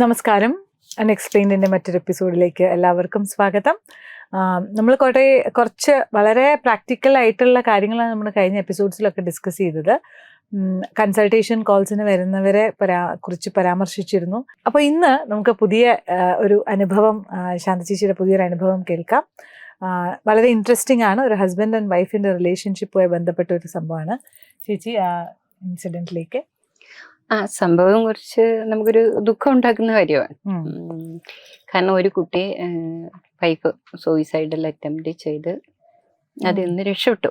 നമസ്കാരം. അൺഎക്സ്പ്ലെയിൻഡിന്റെ മറ്റൊരു എപ്പിസോഡിലേക്ക് എല്ലാവർക്കും സ്വാഗതം. നമ്മൾ കുറേ കുറച്ച് വളരെ പ്രാക്ടിക്കൽ ആയിട്ടുള്ള കാര്യങ്ങളാണ് നമ്മൾ കഴിഞ്ഞ എപ്പിസോഡ്സിലൊക്കെ ഡിസ്കസ് ചെയ്തത്. കൺസൾട്ടേഷൻ കോൾസിന് വരുന്നവരെ പരാ കുറിച്ച് പരാമർശിച്ചിരുന്നു. അപ്പോൾ ഇന്ന് നമുക്ക് പുതിയ ഒരു അനുഭവം ശാന്ത ചേച്ചിയുടെ പുതിയൊരു അനുഭവം കേൾക്കാം. വളരെ ഇൻട്രസ്റ്റിംഗ് ആണ്. ഒരു ഹസ്ബൻഡ് ആൻഡ് വൈഫിന്റെ റിലേഷൻഷിപ്പുമായി ബന്ധപ്പെട്ട ഒരു സംഭവമാണ്. ചേച്ചി ഇൻസിഡന്റിലേക്ക് ആ സംഭവം കുറച്ച് നമുക്കൊരു ദുഃഖം ഉണ്ടാക്കുന്ന കാര്യമാണ്. കാരണം ഒരു കുട്ടി വൈഫ് സൂയിസൈഡൽ അറ്റംപ്റ്റ് ചെയ്ത് നിന്ന് രക്ഷപ്പെട്ടു.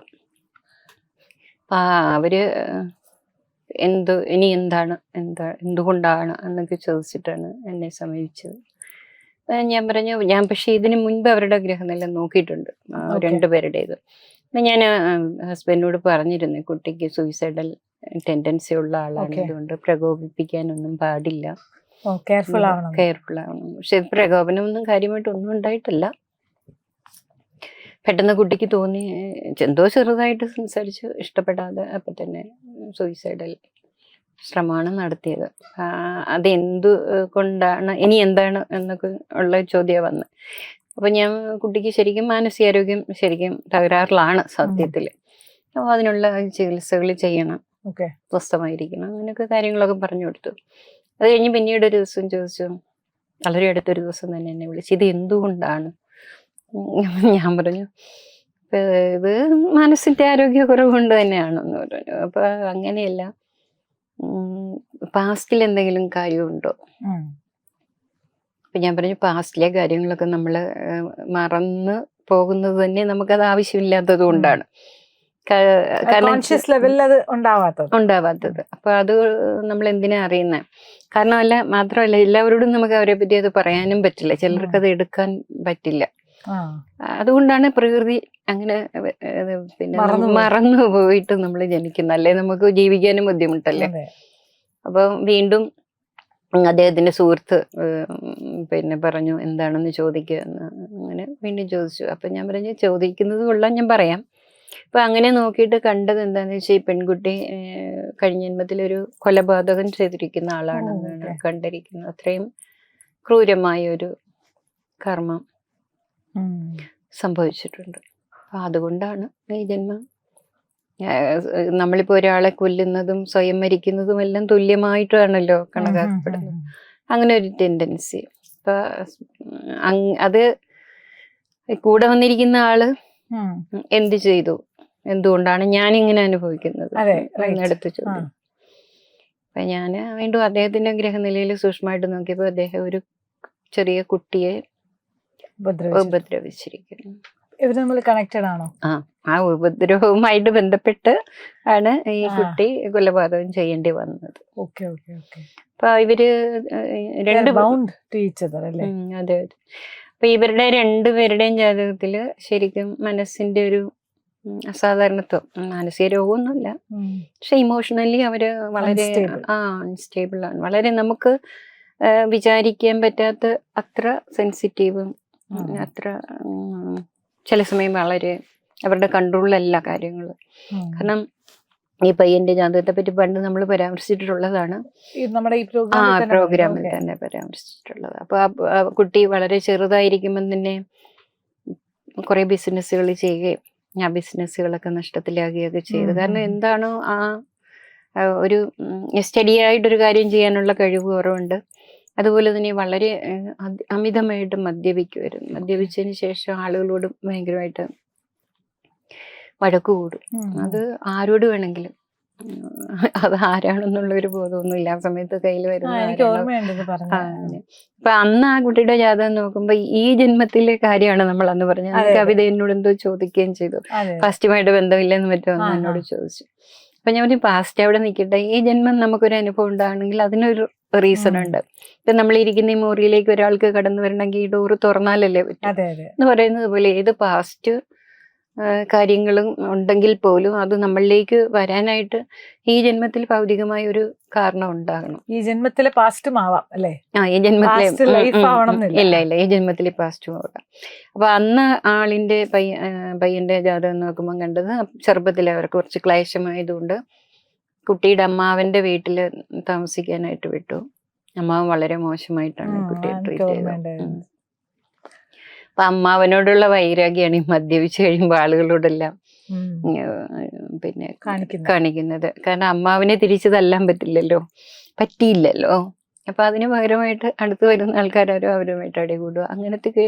അപ്പൊ ആ അവർ എന്ത് ഇനി എന്താണ് എന്താ എന്തുകൊണ്ടാണ് എന്നൊക്കെ ചോദിച്ചിട്ടാണ് എന്നെ സമീപിച്ചത്. ഞാൻ പറഞ്ഞു ഞാൻ പക്ഷേ ഇതിന് മുൻപ് അവരുടെ ഗ്രഹനില നോക്കിയിട്ടുണ്ട്. രണ്ടുപേരുടേത്. ഞാൻ ഹസ്ബൻഡിനോട് പറഞ്ഞിരുന്നു കുട്ടിക്ക് സൂയിസൈഡൽ ടെൻഡൻസി ഉള്ള ആളാണ്. അതുകൊണ്ട് പ്രകോപിപ്പിക്കാനൊന്നും പാടില്ല. കെയർഫുൾ ആവണം. കെയർഫുൾ ആവണം. പക്ഷെ പ്രകോപനമൊന്നും കാര്യമായിട്ട് ഒന്നും ഉണ്ടായിട്ടില്ല. പെട്ടെന്ന് കുട്ടിക്ക് തോന്നി എന്തോ ചെറുതായിട്ട് സംസാരിച്ച് ഇഷ്ടപ്പെടാതെ അപ്പൊ തന്നെ സൂയിസൈഡൽ ശ്രമമാണ് നടത്തിയത്. അത് അതെന്തു കൊണ്ടാണ് ഇനി എന്താണ് എന്നൊക്കെ ഉള്ള ചോദ്യം വന്ന്. അപ്പൊ ഞാൻ കുട്ടിക്ക് ശരിക്കും മാനസികാരോഗ്യം ശരിക്കും തകരാറിലാണ് സത്യത്തിൽ. അപ്പോൾ അതിനുള്ള ചികിത്സകൾ ചെയ്യണം. ഓക്കെ. സ്വസ്ഥമായിരിക്കണം. അങ്ങനെയൊക്കെ കാര്യങ്ങളൊക്കെ പറഞ്ഞു കൊടുത്തു. അത് കഴിഞ്ഞ് പിന്നീട് ഒരു ദിവസം ചോദിച്ചു വളരെ അടുത്തൊരു ദിവസം തന്നെ എന്നെ വിളിച്ചു. ഇത് എന്തുകൊണ്ടാണ്? ഞാൻ പറഞ്ഞു ഇത് മനസ്സിന്റെ ആരോഗ്യ കൊണ്ട് തന്നെയാണെന്ന് പറഞ്ഞു. അപ്പൊ അങ്ങനെയല്ല. പാസ്റ്റിൽ എന്തെങ്കിലും കാര്യമുണ്ടോ? അപ്പൊ ഞാൻ പറഞ്ഞു പാസ്റ്റിലെ കാര്യങ്ങളൊക്കെ നമ്മൾ മറന്ന് പോകുന്നത് തന്നെ നമുക്കത് ആവശ്യമില്ലാത്തത് കൊണ്ടാണ്. കാരണം ലെവലിൽ അത് ഉണ്ടാവാത്തത്. ഉണ്ടാവാത്തത്. അപ്പൊ അത് നമ്മൾ എന്തിനാ അറിയുന്നത് കാരണം അല്ല മാത്രമല്ല എല്ലാവരോടും നമുക്ക് അവരെ പറ്റി അത് പറയാനും പറ്റില്ല. ചിലർക്ക് അത് എടുക്കാൻ പറ്റില്ല. അതുകൊണ്ടാണ് പ്രകൃതി അങ്ങനെ പിന്നെ മറന്നു പോയി. പോയിട്ട് നമ്മൾ ജനിക്കുന്നത്. അല്ലെ? നമുക്ക് ജീവിക്കാനും ബുദ്ധിമുട്ടല്ലേ? അപ്പം വീണ്ടും അദ്ദേഹത്തിന്റെ സുഹൃത്ത് പിന്നെ പറഞ്ഞു എന്താണെന്ന് ചോദിക്കുക എന്ന് അങ്ങനെ വീണ്ടും ചോദിച്ചു. അപ്പം ഞാൻ പറഞ്ഞു ചോദിക്കുന്നത് കൊള്ളാം ഞാൻ പറയാം. അപ്പം അങ്ങനെ നോക്കിയിട്ട് കണ്ടത് എന്താണെന്ന് വെച്ചാൽ ഈ പെൺകുട്ടി കഴിഞ്ഞ ജന്മത്തിലൊരു കൊലപാതകം ചെയ്തിരിക്കുന്ന ആളാണെന്നാണ്. കണ്ടിരിക്കുന്നത്. അത്രയും ക്രൂരമായ ഒരു കർമ്മം സംഭവിച്ചിട്ടുണ്ട്. അപ്പം അതുകൊണ്ടാണ് ഈ ജന്മം. നമ്മളിപ്പോൾ നമ്മളിപ്പോ ഒരാളെ കൊല്ലുന്നതും സ്വയം മരിക്കുന്നതും എല്ലാം തുല്യമായിട്ടാണല്ലോ കണക്കാക്കപ്പെടുന്നത്. അങ്ങനെ ഒരു ടെൻഡൻസി. അപ്പൊ അത് കൂടെ വന്നിരിക്കുന്ന ആൾ. എന്ത് ചെയ്തു? എന്തുകൊണ്ടാണ് ഞാൻ ഇങ്ങനെ അനുഭവിക്കുന്നത് ചോദ്യം അപ്പൊ ഞാൻ വീണ്ടും അദ്ദേഹത്തിന്റെ ഗ്രഹനിലയിൽ സൂക്ഷ്മമായിട്ട് നോക്കിയപ്പോ അദ്ദേഹം ഒരു ചെറിയ കുട്ടിയെ ഉപദ്രവിച്ചു. ഉപദ്രവിച്ചിരിക്കുന്നു. തമ്മിൽ കണക്റ്റഡ് ആണോ? ആ ഉപദ്രവവുമായിട്ട് ബന്ധപ്പെട്ട് ആണ് ഈ കുട്ടി കൊലപാതകം ചെയ്യേണ്ടി വന്നത്. Okay okay okay. അപ്പൊ ഇവർ രണ്ട് ബൗണ്ട് ടു ഈച്ച് അല്ലേ? അതെ അതെ. അപ്പൊ ഇവരുടെ രണ്ടുപേരുടെയും ജാതകത്തിൽ ശരിക്കും മനസ്സിന്റെ ഒരു അസാധാരണത്വം. മാനസിക രോഗമൊന്നുമില്ല. പക്ഷെ ഇമോഷണലി അവർ വളരെ ആ അൺസ്റ്റേബിൾ ആണ്. വളരെ നമുക്ക് വിചാരിക്കാൻ പറ്റാത്ത അത്ര സെൻസിറ്റീവും അത്ര ചില സമയം വളരെ അവരുടെ കൺട്രോളിലല്ല കാര്യങ്ങൾ. കാരണം ഈ പയ്യന്റെ ജാതകത്തെ പറ്റി പണ്ട് നമ്മൾ പരാമർശിച്ചിട്ടുള്ളതാണ്. നമ്മുടെ ഈ ആ പ്രോഗ്രാം പ്രോഗ്രാമിൽ തന്നെ പരാമർശിച്ചിട്ടുള്ളത്. അപ്പൊ ആ കുട്ടി വളരെ ചെറുതായിരിക്കുമ്പോൾ തന്നെ കുറെ ബിസിനസ്സുകൾ ചെയ്യുകയും ആ ബിസിനസ്സുകളൊക്കെ നഷ്ടത്തിലാകുകയൊക്കെ ചെയ്തു. കാരണം. എന്താണോ ആ ഒരു സ്റ്റഡി ആയിട്ടൊരു കാര്യം ചെയ്യാനുള്ള കഴിവ് കുറവുണ്ട്. അതുപോലെ തന്നെ വളരെ അമിതമായിട്ട് മദ്യപിക്കുമായിരുന്നു മദ്യപിച്ചതിന് ശേഷം ആളുകളോട് ഭയങ്കരമായിട്ട് വഴക്ക് കൂടും. അത് ആരോട് വേണമെങ്കിലും. അത് ആരാണെന്നുള്ള ഒരു ബോധമൊന്നും ഇല്ല. ആ സമയത്ത് കയ്യിൽ വരുന്ന എനിക്ക് ആരാണോ ഓർമ്മയുണ്ട് ഇത് ആ, പറഞ്ഞു അങ്ങനെ. അപ്പൊ അന്ന് ആ കുട്ടിയുടെ ജാതകം നോക്കുമ്പോ ഈ ജന്മത്തിലെ കാര്യമാണ് നമ്മൾ അന്ന് പറഞ്ഞത്. കവിത എന്നോട് എന്തോ ചോദിക്കുകയും ചെയ്തു. ഫസ്റ്റുമായിട്ട് ബന്ധമില്ലെന്ന് ആ, എന്നോട് ചോദിച്ചു. അപ്പൊ ഞാൻ പറഞ്ഞു പാസ്റ്റ് അവിടെ നിൽക്കട്ടെ. ഈ ജന്മം നമുക്കൊരു അനുഭവം ഉണ്ടാകണമെങ്കിൽ അതിനൊരു റീസൺ ഉണ്ട്. ഇപ്പൊ നമ്മൾ ഇരിക്കുന്ന ഈ മുറിയിലേക്ക് ഒരാൾക്ക് കടന്നു വരണമെങ്കിൽ ഈ ഡോറ് തുറന്നാലല്ലേ പറ്റും? എന്ന് പറയുന്നത് പോലെ ഏത് പാസ്റ്റ് കാര്യങ്ങളും ഉണ്ടെങ്കിൽ പോലും അത് നമ്മളിലേക്ക് വരാനായിട്ട് ഈ ജന്മത്തിൽ ഭൗതികമായ ഒരു കാരണം ഉണ്ടാകണം. ഈ ജന്മത്തിലെ പാസ്റ്റും ആവാം അല്ലേ? ആ ഈ ജന്മത്തിലെ. ഇല്ല ഇല്ല ഈ ജന്മത്തിലെ പാസ്റ്റ് ആവുക അപ്പൊ അന്ന് ആളിന്റെ പയ്യ പയ്യന്റെ ജാതകം നോക്കുമ്പോൾ കണ്ടത് ചെറുപ്പത്തിൽ അവർക്ക് കുറച്ച് ക്ലേശമായതുകൊണ്ട് കുട്ടിയുടെ അമ്മാവന്റെ വീട്ടിൽ താമസിക്കാനായിട്ട് വിട്ടു. അമ്മാവൻ വളരെ മോശമായിട്ടാണ് കുട്ടിയെ ട്രീറ്റ് ചെയ്തത്. അപ്പൊ അമ്മാവനോടുള്ള വൈരാഗ്യമാണ് ഈ മദ്യപിച്ച് കഴിയുമ്പോൾ ആളുകളോടെല്ലാം പിന്നെ കാണിക്കുന്നത്. കാരണം അമ്മാവനെ തിരിച്ചു തല്ലാൻ പറ്റില്ലല്ലോ. പറ്റിയില്ലല്ലോ. അപ്പൊ അതിന് പകരമായിട്ട് അടുത്ത് വരുന്ന ആൾക്കാരും അവരുമായിട്ട് അടികൂടുക. അങ്ങനത്തെ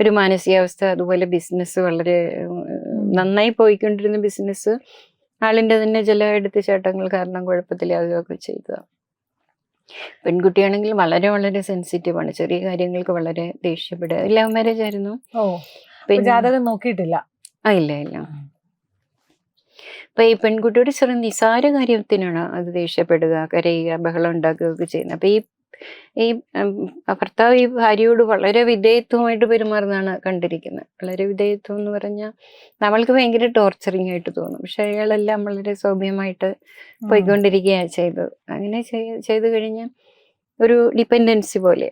ഒരു മാനസികാവസ്ഥ അതുപോലെ ബിസിനസ് വളരെ നന്നായി പോയിക്കൊണ്ടിരുന്ന ബിസിനസ് ആളിന്റെ തന്നെ ചില എടുത്തുചാട്ടങ്ങൾ കാരണം കുഴപ്പത്തിലാകുകയൊക്കെ ചെയ്തത് പെൺകുട്ടിയാണെങ്കിൽ വളരെ വളരെ സെൻസിറ്റീവ് ആണ്. ചെറിയ കാര്യങ്ങൾക്ക് വളരെ ദേഷ്യപ്പെടുക. ലവ് മാരേജ് ആയിരുന്നു. ഓ ജാതകം നോക്കിയിട്ടില്ല. ആ ഇല്ല ഇല്ല. അപ്പൊ ഈ പെൺകുട്ടിയുടെ ചെറിയ നിസാര കാര്യത്തിനാണ് അത് ദേഷ്യപ്പെടുക കരയുക ബഹളം ഉണ്ടാക്കുകയൊക്കെ ചെയ്യുന്നത്. അപ്പൊ ഈ ഈ ഭർത്താവ് ഈ ഭാര്യയോട് വളരെ വിധേയത്വമായിട്ട് പെരുമാറുന്നതാണ് കണ്ടിരിക്കുന്നത്. വളരെ വിധേയത്വം എന്ന് പറഞ്ഞാൽ നമ്മൾക്ക് ഭയങ്കര ടോർച്ചറിങ് ആയിട്ട് തോന്നും. പക്ഷെ അയാളെല്ലാം വളരെ സൗമ്യമായിട്ട് പോയിക്കൊണ്ടിരിക്കുകയാണ് ചെയ്തത്. അങ്ങനെ ചെയ്തു ചെയ്ത് കഴിഞ്ഞ് ഒരു ഡിപ്പെൻഡൻസി പോലെ.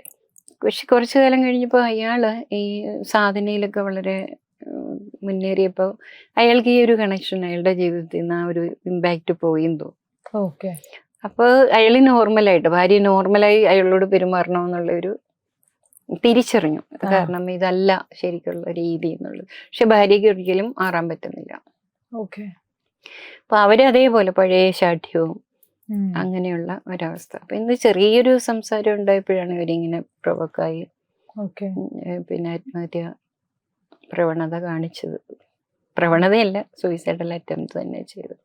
പക്ഷെ കുറച്ചു കാലം കഴിഞ്ഞപ്പോൾ അയാൾ ഈ സാധനയിലൊക്കെ വളരെ മുന്നേറിയപ്പോൾ അയാൾക്ക് ഈ ഒരു കണക്ഷൻ അയാളുടെ ജീവിതത്തിൽ നിന്ന് ആ ഒരു ഇമ്പാക്റ്റ് പോയിന്തോ തോന്നും അപ്പോൾ അയാൾ നോർമലായിട്ട് ഭാര്യ നോർമലായി അയാളോട് പെരുമാറണം എന്നുള്ള ഒരു തിരിച്ചറിഞ്ഞു കാരണം ഇതല്ല ശരിക്കുള്ള രീതി എന്നുള്ളത്. പക്ഷെ ഭാര്യയ്ക്ക് ഒരിക്കലും മാറാൻ പറ്റുന്നില്ല. ഓക്കെ. അപ്പൊ അവർ അതേപോലെ പഴയ ശാഠ്യവും അങ്ങനെയുള്ള ഒരവസ്ഥ. അപ്പൊ ഇന്ന് ചെറിയൊരു സംസാരം ഉണ്ടായപ്പോഴാണ് ഇവരിങ്ങനെ പ്രൊവക്കായി പിന്നെ ആത്മഹത്യ പ്രവണത കാണിച്ചത്. പ്രവണതയല്ല സൂയിസൈഡൽ അറ്റംപ്റ്റ് തന്നെ ചെയ്തത്.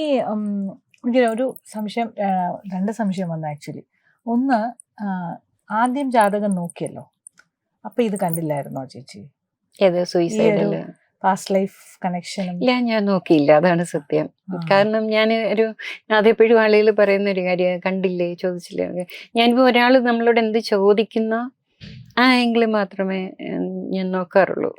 ഈ ഇങ്ങനെ എനിക്ക് ഒരു സംശയം രണ്ട് സംശയം വന്നു ആക്ച്വലി. ഒന്ന് ആദ്യം ജാതകം നോക്കിയല്ലോ. അപ്പൊ ഇത് കണ്ടില്ലായിരുന്നോ ചേച്ചി? ഏത് പാസ്റ്റ് ലൈഫ് കണക്ഷനും ഇല്ല ഞാൻ നോക്കിയില്ല. അതാണ് സത്യം. കാരണം ഞാൻ ഒരു അതെപ്പോഴും ആളുകൾ പറയുന്ന ഒരു കാര്യം കണ്ടില്ലേ ചോദിച്ചില്ലേ? ഞാനിപ്പോ ഒരാൾ നമ്മളോട് എന്ത് ചോദിക്കുന്ന ആ ആംഗിൾ മാത്രമേ ഞാൻ നോക്കാറുള്ളൂ.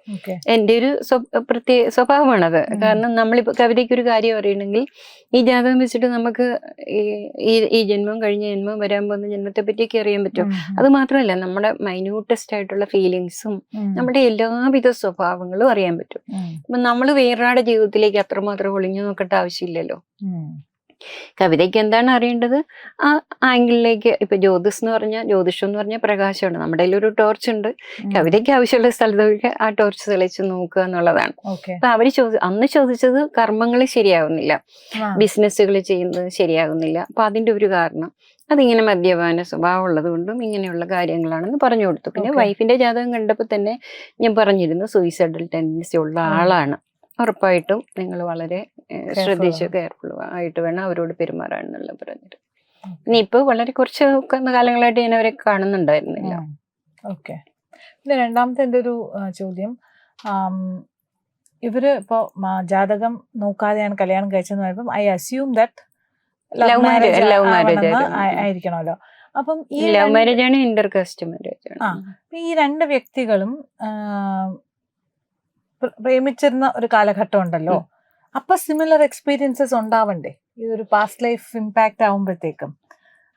എന്റെ ഒരു പ്രത്യേക സ്വഭാവമാണത്. കാരണം നമ്മളിപ്പോൾ കവിതയ്ക്ക് ഒരു കാര്യം അറിയണമെങ്കിൽ ഈ ജാതകം വെച്ചിട്ട് നമുക്ക് ഈ ഈ- ഈ ജന്മം കഴിഞ്ഞ ജന്മം വരാൻ പോകുന്ന ജന്മത്തെ പറ്റിയൊക്കെ അറിയാൻ പറ്റും. അത് മാത്രമല്ല നമ്മുടെ മൈന്യൂട്ടസ്റ്റ് ആയിട്ടുള്ള ഫീലിങ്സും നമ്മുടെ എല്ലാവിധ സ്വഭാവങ്ങളും അറിയാൻ പറ്റും. അപ്പൊ നമ്മൾ വേറൊരാളുടെ ജീവിതത്തിലേക്ക് അത്രമാത്രം ഒളിഞ്ഞു നോക്കേണ്ട ആവശ്യമില്ലല്ലോ. കവിതയ്ക്ക് എന്താണ് അറിയേണ്ടത്? ആ ആംഗിളിലേക്ക് ഇപ്പൊ ജ്യോതിസ് എന്ന് പറഞ്ഞാൽ ജ്യോതിഷം എന്ന് പറഞ്ഞാൽ പ്രകാശമാണ്. നമ്മുടെ ഒരു ടോർച്ച് ഉണ്ട്. കവിതയ്ക്ക് ആവശ്യമുള്ള സ്ഥലത്തൊക്കെ ആ ടോർച്ച് തെളിച്ച് നോക്കുക എന്നുള്ളതാണ്. അപ്പൊ അവർ ചോദി അന്ന് ചോദിച്ചത് കർമ്മങ്ങൾ ശരിയാവുന്നില്ല. ബിസിനസ്സുകൾ ചെയ്യുന്നത് ശരിയാകുന്നില്ല അപ്പൊ അതിന്റെ ഒരു കാരണം അതിങ്ങനെ മദ്യപാന സ്വഭാവം ഉള്ളത് കൊണ്ടും ഇങ്ങനെയുള്ള കാര്യങ്ങളാണെന്ന് പറഞ്ഞു കൊടുത്തു. പിന്നെ. വൈഫിന്റെ ജാതകം കണ്ടപ്പോൾ തന്നെ ഞാൻ പറഞ്ഞിരുന്നു സൂയിസൈഡൽ ടെൻഡൻസി ഉള്ള ആളാണ്. ഉറപ്പായിട്ടും നിങ്ങൾ വളരെ ശ്രദ്ധിച്ച്. കെയർഫുൾ ആയിട്ട് വേണം അവരോട് പെരുമാറാൻ എന്നുള്ള പറഞ്ഞിട്ട് ഇനി ഇപ്പൊ വളരെ കുറച്ച് കാലങ്ങളായിട്ട് ഞാൻ അവരെ കാണുന്നുണ്ടായിരുന്നില്ല. ഓക്കെ. പിന്നെ രണ്ടാമത്തെ എന്റെ ഒരു ചോദ്യം. ഇവർ ഇപ്പോ ജാതകം നോക്കാതെയാണ് കല്യാണം കഴിച്ചെന്ന് പറയുമ്പോൾ I assume that love marriage love ആയിരുന്നു. ആയിരിക്കണമല്ലോ. അപ്പം ഈ ലവ് മാരേജ് ആണ് ഇന്റർ കാസ്റ്റ് മാരേജ് ആ. ഈ രണ്ട് വ്യക്തികളും പ്രേമിച്ചിരുന്ന ഒരു കാലഘട്ടം ഉണ്ടല്ലോ. അപ്പൊ സിമിലർ എക്സ്പീരിയൻസസ് ഉണ്ടാവണ്ടേ? ഇതൊരു പാസ്റ്റ് ലൈഫ് ഇമ്പാക്റ്റ് ആവുമ്പോഴത്തേക്കും.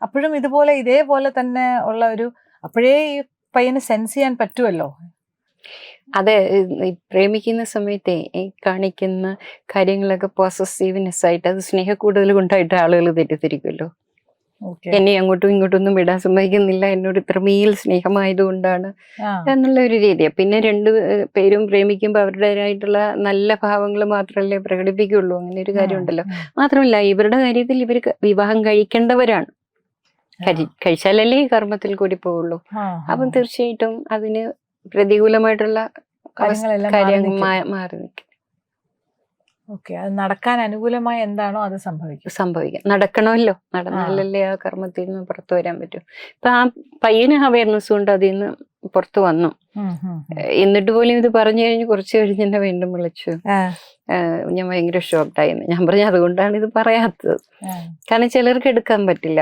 അപ്പോഴും ഇതുപോലെ ഇതേപോലെ തന്നെ ഉള്ള ഒരു അപ്പോഴേ ഈ പയ്യന് സെൻസ് ചെയ്യാൻ പറ്റുമല്ലോ അതെ പ്രേമിക്കുന്ന സമയത്തെ കാണിക്കുന്ന കാര്യങ്ങളൊക്കെ പോസസീവ്നെസ് ആയിട്ട് അത് സ്നേഹക്കൂടുതൽ കൊണ്ടായിട്ട് ആളുകൾ തെറ്റിദ്ധരിക്കുമല്ലോ എന്നെ അങ്ങോട്ടും ഇങ്ങോട്ടും ഒന്നും വിടാൻ സമ്മതിക്കുന്നില്ല. എന്നോട് ഇത്രമേൽ സ്നേഹമായതുകൊണ്ടാണ് എന്നുള്ള ഒരു രീതിയാണ് പിന്നെ രണ്ടു പേരും പ്രേമിക്കുമ്പോൾ അവരുടേതായിട്ടുള്ള നല്ല ഭാവങ്ങൾ മാത്രമല്ലേ പ്രകടിപ്പിക്കുള്ളൂ. അങ്ങനെ ഒരു കാര്യമുണ്ടല്ലോ. മാത്രമല്ല ഇവരുടെ കാര്യത്തിൽ ഇവർ വിവാഹം കഴിക്കേണ്ടവരാണ്. കഴിച്ചാലല്ലേ ഈ കർമ്മത്തിൽ കൂടി പോവുള്ളൂ. അപ്പം തീർച്ചയായിട്ടും അതിന് പ്രതികൂലമായിട്ടുള്ള കാര്യങ്ങൾ മാറി നിൽക്കും. ഓക്കെ. അത് നടക്കാൻ അനുകൂലമായി എന്താണോ അത് സംഭവിക്കും. സംഭവിക്കാം. നടക്കണമല്ലോ. നടന്നാലല്ലേ ആ കർമ്മത്തിൽ നിന്ന് പുറത്തു വരാൻ പറ്റും. ഇപ്പൊ ആ പയ്യന് അവയർനെസ് കൊണ്ട് അതിൽ നിന്ന് പുറത്തു വന്നു. എന്നിട്ട് പോലും ഇത് പറഞ്ഞു കഴിഞ്ഞ് കുറച്ച് കഴിഞ്ഞ് എന്നെ വീണ്ടും വിളിച്ചു. ഞാൻ ഭയങ്കര ഷോക്ക്ഡായിരുന്നു ഞാൻ പറഞ്ഞു അതുകൊണ്ടാണ് ഇത് പറയാത്തത്. കാരണം ചിലർക്ക് എടുക്കാൻ പറ്റില്ല.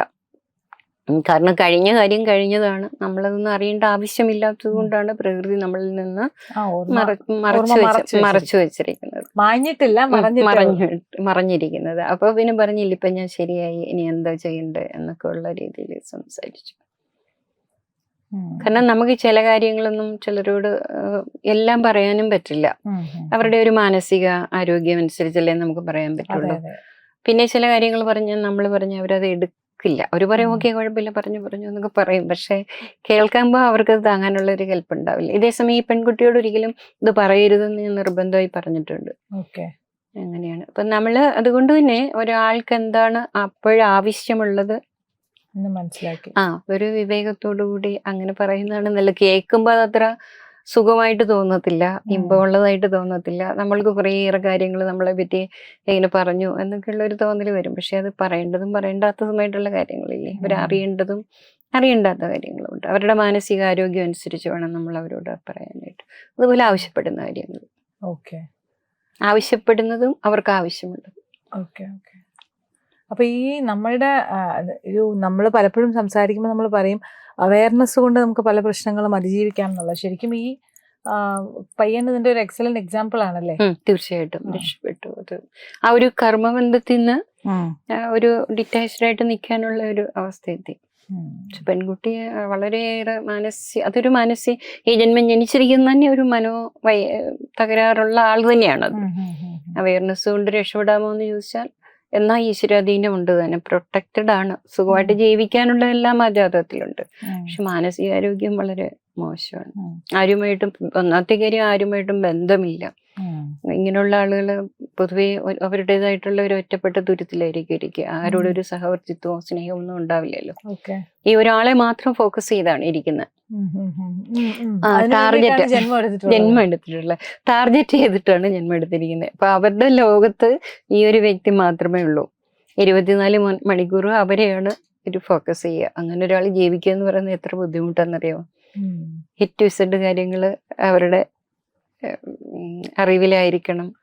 കാരണം കഴിഞ്ഞ കാര്യം കഴിഞ്ഞതാണ്. നമ്മളതൊന്നും അറിയേണ്ട ആവശ്യമില്ലാത്തത് കൊണ്ടാണ് പ്രകൃതി നമ്മളിൽ നിന്ന് മറച്ചു മറച്ചു വെച്ചിരിക്കുന്നത്. മാഞ്ഞിട്ടില്ല മറഞ്ഞിരിക്കുന്നത്. അപ്പൊ പിന്നെ പറഞ്ഞില്ല ഇപ്പൊ ഞാൻ ശരിയായി ഇനി എന്താ ചെയ്യണ്ടേ എന്നൊക്കെ ഉള്ള രീതിയിൽ സംസാരിച്ചു. കാരണം നമുക്ക് ചില കാര്യങ്ങളൊന്നും ചിലരോട് എല്ലാം പറയാനും പറ്റില്ല. അവരുടെ ഒരു മാനസിക ആരോഗ്യം അനുസരിച്ചല്ലേ നമുക്ക് പറയാൻ പറ്റുള്ളൂ. പിന്നെ ചില കാര്യങ്ങൾ പറഞ്ഞാൽ നമ്മൾ പറഞ്ഞ അവരത് എടുക്കാൻ കേൾക്കില്ല. ഒരു പറയും. ഓക്കെ കുഴപ്പമില്ല പറഞ്ഞു പറഞ്ഞു എന്നൊക്കെ പറയും. പക്ഷെ കേൾക്കുമ്പോൾ അവർക്ക് താങ്ങാനുള്ള ഒരു ഹെൽപ്പ് ഉണ്ടാവില്ല ഇതേസമയം ഈ പെൺകുട്ടിയോട് ഒരിക്കലും ഇത് പറയരുതെന്ന് ഞാൻ നിർബന്ധമായി പറഞ്ഞിട്ടുണ്ട്. ഓക്കെ. അങ്ങനെയാണ്. അപ്പൊ നമ്മൾ അതുകൊണ്ട് തന്നെ ഒരാൾക്ക് എന്താണ് അപ്പോഴാവശ്യമുള്ളത് മനസ്സിലാക്കി. ആ ഒരു വിവേകത്തോടു കൂടി അങ്ങനെ പറയുന്നതാണ് നല്ല കേൾക്കുമ്പോൾ അതത്ര സുഖമായിട്ട് തോന്നത്തില്ല. ഇമ്പമുള്ളതായിട്ട് തോന്നത്തില്ല. നമ്മൾക്ക് കുറേയേറെ കാര്യങ്ങൾ നമ്മളെ പറ്റി ഇങ്ങനെ പറഞ്ഞു എന്നൊക്കെയുള്ള ഒരു തോന്നൽ വരും. പക്ഷെ അത് പറയേണ്ടതും പറയേണ്ടാത്തതുമായിട്ടുള്ള കാര്യങ്ങളില്ലേ? ഇവർ. അറിയേണ്ടതും അറിയേണ്ടാത്ത കാര്യങ്ങളുണ്ട്. അവരുടെ മാനസികാരോഗ്യം അനുസരിച്ച് വേണം നമ്മൾ അവരോട് പറയാനായിട്ട്. അതുപോലെ ആവശ്യപ്പെടുന്ന കാര്യങ്ങൾ. ഓക്കെ. ആവശ്യപ്പെടുന്നതും അവർക്ക് ആവശ്യമുണ്ട്. Okay okay. അപ്പൊ ഈ നമ്മളുടെ ഒരു നമ്മൾ പലപ്പോഴും സംസാരിക്കുമ്പോൾ നമ്മൾ പറയും അവയർനെസ് കൊണ്ട് നമുക്ക് പല പ്രശ്നങ്ങളും അതിജീവിക്കാം എന്നുള്ളത്. ശരിക്കും ഈ പയ്യൻ ഇതിന്റെ ഒരു എക്സലന്റ് എക്സാമ്പിൾ ആണല്ലേ? തീർച്ചയായിട്ടും. രക്ഷപ്പെട്ടു. അത് ആ ഒരു കർമ്മബന്ധത്തിൽ നിന്ന് ഒരു ഡിറ്റാച്ച്ഡ് ആയിട്ട് നിൽക്കാനുള്ള ഒരു അവസ്ഥ എത്തി ഉം. പക്ഷെ വളരെയേറെ മാനസി അതൊരു മാനസി ഈ ജന്മം ജനിച്ചിരിക്കുന്ന തന്നെ ഒരു മനോ വൈ തകരാറുള്ള ആൾ തന്നെയാണത്. അവയർനെസ് കൊണ്ട് രക്ഷപ്പെടാമോ എന്ന് ചോദിച്ചാൽ എന്നാൽ ഈശ്വരാധീനം ഉണ്ട് തന്നെ പ്രൊട്ടക്റ്റഡ് ആണ്. സുഖമായിട്ട്. ജീവിക്കാനുള്ള എല്ലാം അജാതത്തിലുണ്ട് പക്ഷെ മാനസികാരോഗ്യം വളരെ മോശമാണ്. ആരുമായിട്ടും ഒന്നാമത്തെ കാര്യം ആരുമായിട്ടും ബന്ധമില്ല. ഇങ്ങനെയുള്ള ആളുകൾ പൊതുവെ അവരുടേതായിട്ടുള്ള ഒരു ഒറ്റപ്പെട്ട ദുരിതത്തിലായിരിക്കും ഇരിക്കുക. ആരോടും ഒരു സഹവർത്തിത്വമോ സ്നേഹമോ ഒന്നും ഉണ്ടാവില്ലല്ലോ ഈ ഒരാളെ മാത്രം ഫോക്കസ് ചെയ്താണ് ഇരിക്കുന്നത്. target. ജന്മം എടുത്തിട്ടുള്ള ടാർഗറ്റ് ചെയ്തിട്ടാണ് ജന്മം എടുത്തിരിക്കുന്നത്. അപ്പൊ അവരുടെ ലോകത്ത് ഈ ഒരു വ്യക്തി മാത്രമേ ഉള്ളൂ. ഇരുപത്തിനാല് മണിക്കൂർ അവരെയാണ് ഒരു ഫോക്കസ് ചെയ്യുക. അങ്ങനെ ഒരാൾ ജീവിക്കുക എന്ന് പറയുന്നത് എത്ര ബുദ്ധിമുട്ടാണെന്നറിയാമോ ഉം. ഹിറ്റ് വിസഡ് കാര്യങ്ങൾ അവരുടെ അറിവിലായിരിക്കണം.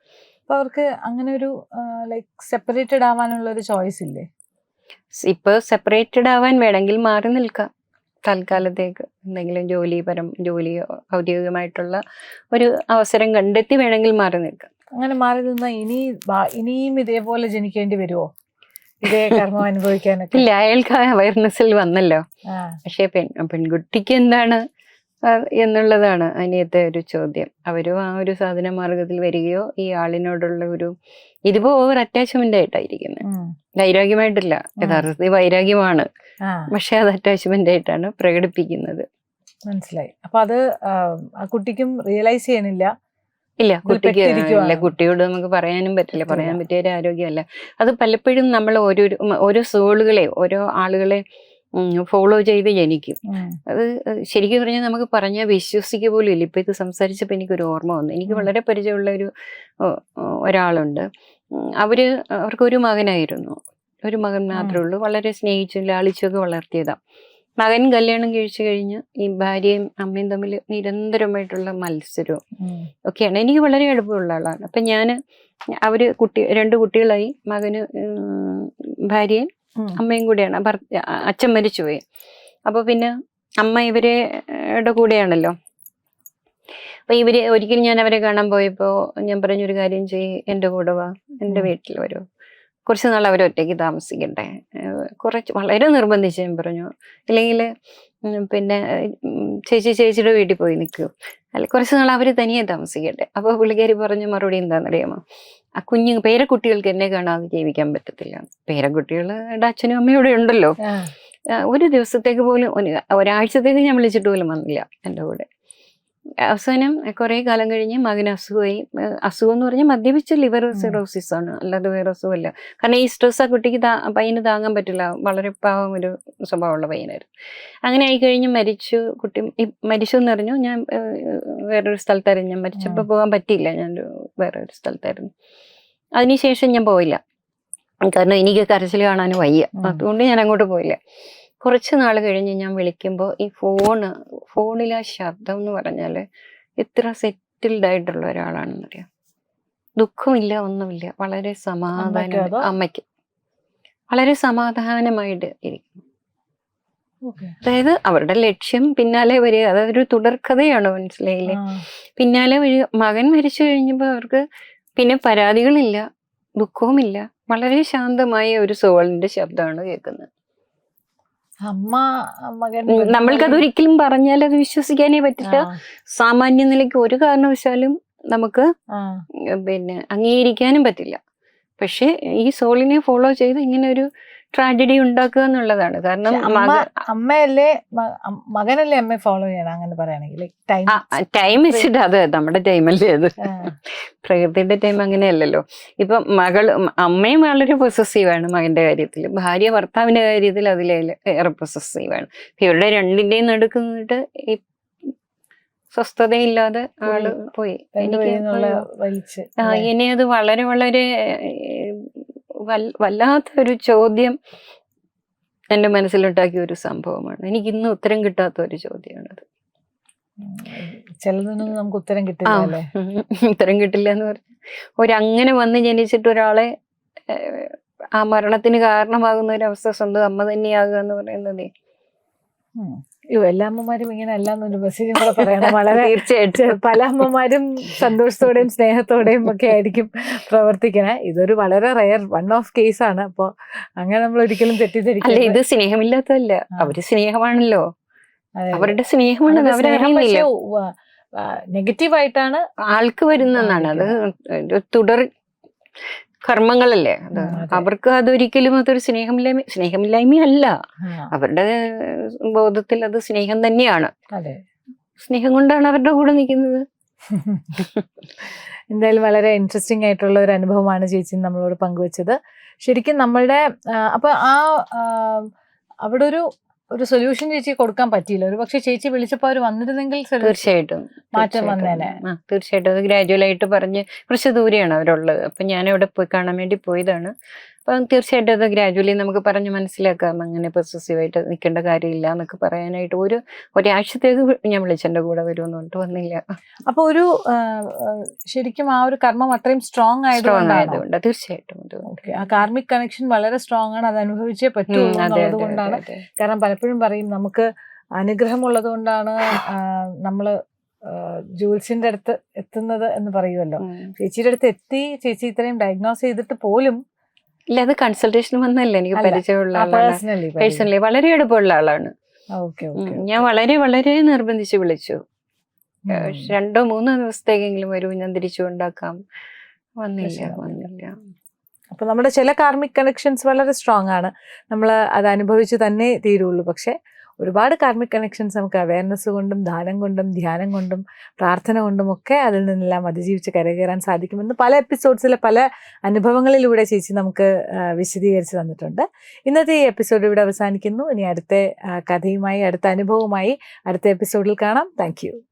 അപ്പൊ അവർക്ക് അങ്ങനെ ഒരു ലൈക്ക് സെപ്പറേറ്റഡ് ആവാനുള്ള ഒരു ചോയ്സ് ഇല്ലേ? ഇപ്പൊ സെപ്പറേറ്റഡ് ആവാൻ വേണമെങ്കിൽ മാറി നിൽക്കാം. തൽക്കാലത്തേക്ക് എന്തെങ്കിലും ജോലിപരം ജോലിയോ ഔദ്യോഗികമായിട്ടുള്ള ഒരു അവസരം കണ്ടെത്തി വേണമെങ്കിൽ മാറി നിൽക്കാം. അങ്ങനെ മാറി നിന്നാൽ ഇനി ഇനിയും ഇതേപോലെ ജനിക്കേണ്ടി വരുമോ ഇതേ കർമ്മം അനുഭവിക്കാനൊക്കെ? ഇല്ല അയാൾക്ക് അവയർനെസ്സിൽ വന്നല്ലോ. പക്ഷെ പെൺ പെൺകുട്ടിക്ക് എന്താണ് എന്നുള്ളതാണ് അനിയത്തെ ഒരു ചോദ്യം. അവരും ആ ഒരു സാധന മാർഗത്തിൽ വരികയോ ഈ ആളിനോടുള്ള ഒരു ഇതിപ്പോ ഓവർ അറ്റാച്ച്മെന്റ് ആയിട്ടായിരിക്കുന്നത് വൈരാഗ്യമായിട്ടില്ല. യഥാർത്ഥത്തിൽ വൈരാഗ്യമാണ്. പക്ഷെ അത് അറ്റാച്ച്മെന്റ് ആയിട്ടാണ് പ്രകടിപ്പിക്കുന്നത്. മനസ്സിലായി. അപ്പൊ അത് ആ, കുട്ടിക്കും റിയലൈസ് ചെയ്യണില്ല. ഇല്ല കുട്ടിക്ക്. ഇല്ല കുട്ടിയോട് നമുക്ക് പറയാനും പറ്റില്ല. പറ്റില്ല. പറയാൻ പറ്റിയ ഒരു ആരോഗ്യമല്ല. അത് പലപ്പോഴും നമ്മൾ ഓരോ ഓരോ സോളുകളെ ഓരോ ആളുകളെ ഫോളോ ചെയ്ത് ജനിക്കും. അത് ശരിക്കും പറഞ്ഞാൽ നമുക്ക് പറഞ്ഞാൽ വിശ്വസിക്കുക പോലും ഇല്ല ഇപ്പൊ ഇത് സംസാരിച്ചപ്പോൾ എനിക്കൊരു ഓർമ്മ വന്നു. എനിക്ക് വളരെ പരിചയമുള്ള ഒരു ഒരാളുണ്ട്. അവർ അവർ അവർക്കൊരു മകനായിരുന്നു. ഒരു മകൻ മാത്രമേ ഉള്ളൂ. വളരെ സ്നേഹിച്ചും ലാളിച്ചൊക്കെ വളർത്തിയതാ. മകൻ കല്യാണം കഴിച്ചു കഴിഞ്ഞ് ഈ ഭാര്യയും അമ്മയും തമ്മിൽ നിരന്തരമായിട്ടുള്ള മത്സരവും ഒക്കെയാണ്. എനിക്ക് വളരെ എളുപ്പമുള്ള ആളാണ്. അപ്പം ഞാൻ അവർ കുട്ടി രണ്ട് കുട്ടികളായി. മകന് ഭാര്യയും അമ്മയും കൂടിയാണ്. അച്ഛൻ മരിച്ചുപോയി. അപ്പോൾ പിന്നെ അമ്മ ഇവരുടെ കൂടെയാണല്ലോ? അപ്പൊ ഇവർ ഒരിക്കലും ഞാൻ അവരെ കാണാൻ പോയപ്പോ ഞാൻ പറഞ്ഞൊരു കാര്യം ചെയ്യ് എന്റെ കൂടെ വാ എന്റെ വീട്ടിൽ വരൂ. കുറച്ച് നാൾ അവർ ഒറ്റയ്ക്ക് താമസിക്കട്ടെ കുറച്ച് വളരെ നിർബന്ധിച്ച് ഞാൻ പറഞ്ഞു. ഇല്ലെങ്കിൽ പിന്നെ ചേച്ചി ചേച്ചിയുടെ വീട്ടിൽ പോയി നിൽക്കൂ. അല്ല കുറച്ച് നാൾ അവർ തനിയെ താമസിക്കട്ടെ. അപ്പോൾ പുള്ളിക്കാരി പറഞ്ഞ മറുപടി എന്താണെന്നറിയാമോ? ആ കുഞ്ഞു പേരക്കുട്ടികൾക്ക് എന്നെ കാണാതെ ജീവിക്കാൻ പറ്റത്തില്ല. പേരക്കുട്ടികളുടെ അച്ഛനും അമ്മയും ഇവിടെ ഉണ്ടല്ലോ. ഒരു ദിവസത്തേക്ക് പോലും ഒരു- ഒരാഴ്ചത്തേക്ക് ഞാൻ വിളിച്ചിട്ട് പോലും വന്നില്ല എന്റെ കൂടെ. അവസാനം കുറേ കാലം കഴിഞ്ഞ് മകന് അസുഖമായി. അസുഖം എന്ന് പറഞ്ഞാൽ മദ്യപിച്ച ലിവർ സിറോസിസ് ആണ്. അല്ലാതെ വേറെ അസുഖമല്ല. കാരണം ഈ സ്ട്രെസ് ആ കുട്ടിക്ക് പയ്യന് താങ്ങാൻ പറ്റില്ല. വളരെ പാവം ഒരു സ്വഭാവമുള്ള പയ്യനായിരുന്നു. അങ്ങനെ ആയി കഴിഞ്ഞ് മരിച്ചു. കുട്ടി മരിച്ചു എന്ന് പറഞ്ഞു ഞാൻ വേറൊരു സ്ഥലത്തായിരുന്നു. ഞാൻ മരിച്ചപ്പോൾ പോകാൻ പറ്റിയില്ല. ഞാൻ വേറെ ഒരു സ്ഥലത്തായിരുന്നു അതിനുശേഷം ഞാൻ പോയില്ല. കാരണം എനിക്ക് കരച്ചിൽ കാണാൻ വയ്യ. അതുകൊണ്ട് ഞാൻ അങ്ങോട്ട് പോയില്ല. കുറച്ച് നാൾ കഴിഞ്ഞ് ഞാൻ വിളിക്കുമ്പോൾ ഈ ഫോണ് ഫോണിലെ ആ ശബ്ദം എന്ന് പറഞ്ഞാൽ ഇത്ര സെറ്റിൽഡ് ആയിട്ടുള്ള ഒരാളാണെന്നറിയാം? ദുഃഖമില്ല ഒന്നുമില്ല. വളരെ സമാധാനം അമ്മയ്ക്ക് വളരെ സമാധാനമായിട്ട് ഇരിക്കും. അതായത് അവരുടെ ലക്ഷ്യം പിന്നാലെ വരിക അതായത് ഒരു തുടർക്കഥയാണ് മനസ്സിലായില്ലേ? പിന്നാലെ വരിക മകൻ മരിച്ചു കഴിഞ്ഞപ്പോൾ അവർക്ക് പിന്നെ പരാതികളില്ല ദുഃഖവുമില്ല. വളരെ ശാന്തമായ ഒരു സോളിന്റെ ശബ്ദമാണ് കേൾക്കുന്നത്. അമ്മ മകൻ നമ്മൾക്കത് ഒരിക്കലും പറഞ്ഞാൽ അത് വിശ്വസിക്കാനേ പറ്റില്ല. സാമാന്യ നിലയ്ക്ക് ഒരു കാരണവശാലും നമുക്ക് പിന്നെ അംഗീകരിക്കാനും പറ്റില്ല. പക്ഷെ ഈ സോളിനെ ഫോളോ ചെയ്ത് ഇങ്ങനെ ഒരു ട്രാജഡി ഉണ്ടാക്കുക എന്നുള്ളതാണ്. കാരണം അമ്മ അമ്മയല്ലേ മകനല്ലേ അമ്മയെ ഫോളോ ചെയ്യണം അങ്ങനെ പറയുകയാണെങ്കിൽ ടൈം വെച്ചിട്ട് അത് നമ്മുടെ ടൈമല്ലേ അത്? പ്രകൃതിയുടെ ടൈം അങ്ങനെയല്ലല്ലോ. ഇപ്പൊ മകൾ അമ്മയും വളരെ പൊസസീവാണ് മകന്റെ കാര്യത്തിൽ. ഭാര്യ ഭർത്താവിന്റെ കാര്യത്തിൽ അതിലേ ഏറെ പൊസസീവാണ് ഇവരുടെ രണ്ടിന്റെയും നടുക്കുന്നിട്ട് സ്വസ്ഥതയില്ലാതെ ആൾ പോയി. എനിക്ക്? ഇനി അത് വളരെ വളരെ വല്ലാത്തൊരു ചോദ്യം എന്റെ മനസ്സിലുണ്ടാക്കിയ ഒരു സംഭവമാണ്. എനിക്ക് ഇന്ന് ഉത്തരം കിട്ടാത്ത ഒരു ചോദ്യമാണ് അത് ചിലതൊന്നും നമുക്ക് ഉത്തരം കിട്ടില്ല ഉത്തരം കിട്ടില്ല എന്ന് പറഞ്ഞു ഒരങ്ങനെ വന്ന് ജനിച്ചിട്ട് ഒരാളെ ആ മരണത്തിന് കാരണമാകുന്ന ഒരു അവസ്ഥ സ്വന്തം അമ്മ തന്നെയാകുക എന്ന് പറയുന്നത്. എല്ലാ അമ്മമാരും ഇങ്ങനെ അല്ലാന്നൊരു മെസ്സേജും കൂടെ പറയണം. വളരെ തീർച്ചയായിട്ടും. പല അമ്മമാരും സന്തോഷത്തോടെയും സ്നേഹത്തോടെയും ഒക്കെ ആയിരിക്കും പ്രവർത്തിക്കണേ. ഇതൊരു വളരെ റയർ വൺ ഓഫ് കേസ് ആണ്. അപ്പൊ അങ്ങനെ നമ്മൾ ഒരിക്കലും അല്ല ഇത് സ്നേഹമില്ലാത്തതല്ല. അവർ സ്നേഹമാണല്ലോ. അവരുടെ സ്നേഹമാണ് നെഗറ്റീവായിട്ടാണ് അവരറിയുന്നില്ല. ആൾക്ക് വരുന്നതാണ് അത് തുടർ കർമ്മങ്ങളല്ലേ? അത് അവർക്ക് അതൊരിക്കലും അതൊരു സ്നേഹമില്ലായ്മ സ്നേഹമില്ലായ്മയല്ല. അല്ല അവരുടെ ബോധത്തിൽ അത് സ്നേഹം തന്നെയാണ്. സ്നേഹം കൊണ്ടാണ് അവരുടെ കൂടെ നിൽക്കുന്നത്. എന്തായാലും വളരെ ഇൻട്രസ്റ്റിംഗ് ആയിട്ടുള്ള ഒരു അനുഭവമാണ് ചേച്ചി നമ്മളോട് പങ്കുവച്ചത്. ശരിക്കും നമ്മളുടെ അപ്പൊ ആ, അവിടെ ഒരു ഒരു സൊല്യൂഷൻ ചേച്ചി കൊടുക്കാൻ പറ്റിയില്ല. ഒരു പക്ഷെ ചേച്ചി വിളിച്ചപ്പോ അവർ വന്നിരുന്നെങ്കിൽ തീർച്ചയായിട്ടും. മാറ്റം. വന്നേനെ. തീർച്ചയായിട്ടും. അത് ഗ്രാജുവൽ ആയിട്ട് പറഞ്ഞ് കുറച്ച് ദൂരെയാണ് അവരുള്ളത്. അപ്പൊ ഞാൻ അവിടെ പോയി കാണാൻ വേണ്ടി പോയതാണ്. അപ്പൊ തീർച്ചയായിട്ടും അത് ഗ്രാജുവലി നമുക്ക് പറഞ്ഞ് മനസ്സിലാക്കാം. അങ്ങനെ പെർസസീവായിട്ട് നിൽക്കേണ്ട കാര്യമില്ല എന്നൊക്കെ പറയാനായിട്ട് ഒരു ഒരാഴ്ചത്തേക്ക് ഞാൻ വിളിച്ചെന്റെ കൂടെ വരുമെന്ന് പറഞ്ഞിട്ട് വന്നില്ല. അപ്പോൾ ഒരു ശരിക്കും ആ ഒരു കർമ്മം അത്രയും സ്ട്രോങ് ആയതുകൊണ്ട് തീർച്ചയായിട്ടും ആ കാർമിക് കണക്ഷൻ വളരെ സ്ട്രോങ് ആണ്. അത് അനുഭവിച്ചേ പറ്റുള്ളൂ ഉം, അതെ എന്നുള്ളത് അതെ കൊണ്ടാണ്. അതെ. അതെ കാരണം പലപ്പോഴും പറയും നമുക്ക് അനുഗ്രഹമുള്ളത് കൊണ്ടാണ് നമ്മൾ ജൂൽസിന്റെ അടുത്ത് എത്തുന്നത് എന്ന് പറയുമല്ലോ. ചേച്ചിയുടെ അടുത്ത് എത്തി ചേച്ചി ഇത്രയും ഡയഗ്നോസ് ചെയ്തിട്ട് പോലും ഇല്ല അത് കൺസൾട്ടേഷൻ വന്നല്ല എനിക്ക് പരിചയമുള്ള ആളാണ്. പേഴ്സണലി വളരെ അടുപ്പമുള്ള ആളാണ്. ഞാൻ വളരെ വളരെ നിർബന്ധിച്ച് വിളിച്ചു. രണ്ടോ മൂന്നോ ദിവസത്തേക്കെങ്കിലും വരൂ ഞാൻ തിരിച്ചു കൊണ്ടാക്കാം. വന്നില്ല വന്നില്ല. അപ്പൊ നമ്മുടെ ചില കാർമിക് കണക്ഷൻസ് വളരെ സ്ട്രോങ് ആണ്. നമ്മൾ അത് അനുഭവിച്ച് തന്നെ തീരുള്ളൂ. പക്ഷെ ഒരുപാട് കാർമിക് കണക്ഷൻസ് നമുക്ക് അവയർനെസ് കൊണ്ടും ദാനം കൊണ്ടും ധ്യാനം കൊണ്ടും പ്രാർത്ഥന കൊണ്ടും ഒക്കെ അതിൽ നിന്നെല്ലാം അതിജീവിച്ച് കരകയറാൻ സാധിക്കുമെന്ന് പല എപ്പിസോഡ്സിലെ പല അനുഭവങ്ങളിലൂടെ ചേച്ചി നമുക്ക് വിശദീകരിച്ച് തന്നിട്ടുണ്ട്. ഇന്നത്തെ ഈ എപ്പിസോഡ് ഇവിടെ അവസാനിക്കുന്നു. ഇനി അടുത്ത കഥയുമായി അടുത്ത അനുഭവവുമായി അടുത്ത എപ്പിസോഡിൽ കാണാം. താങ്ക്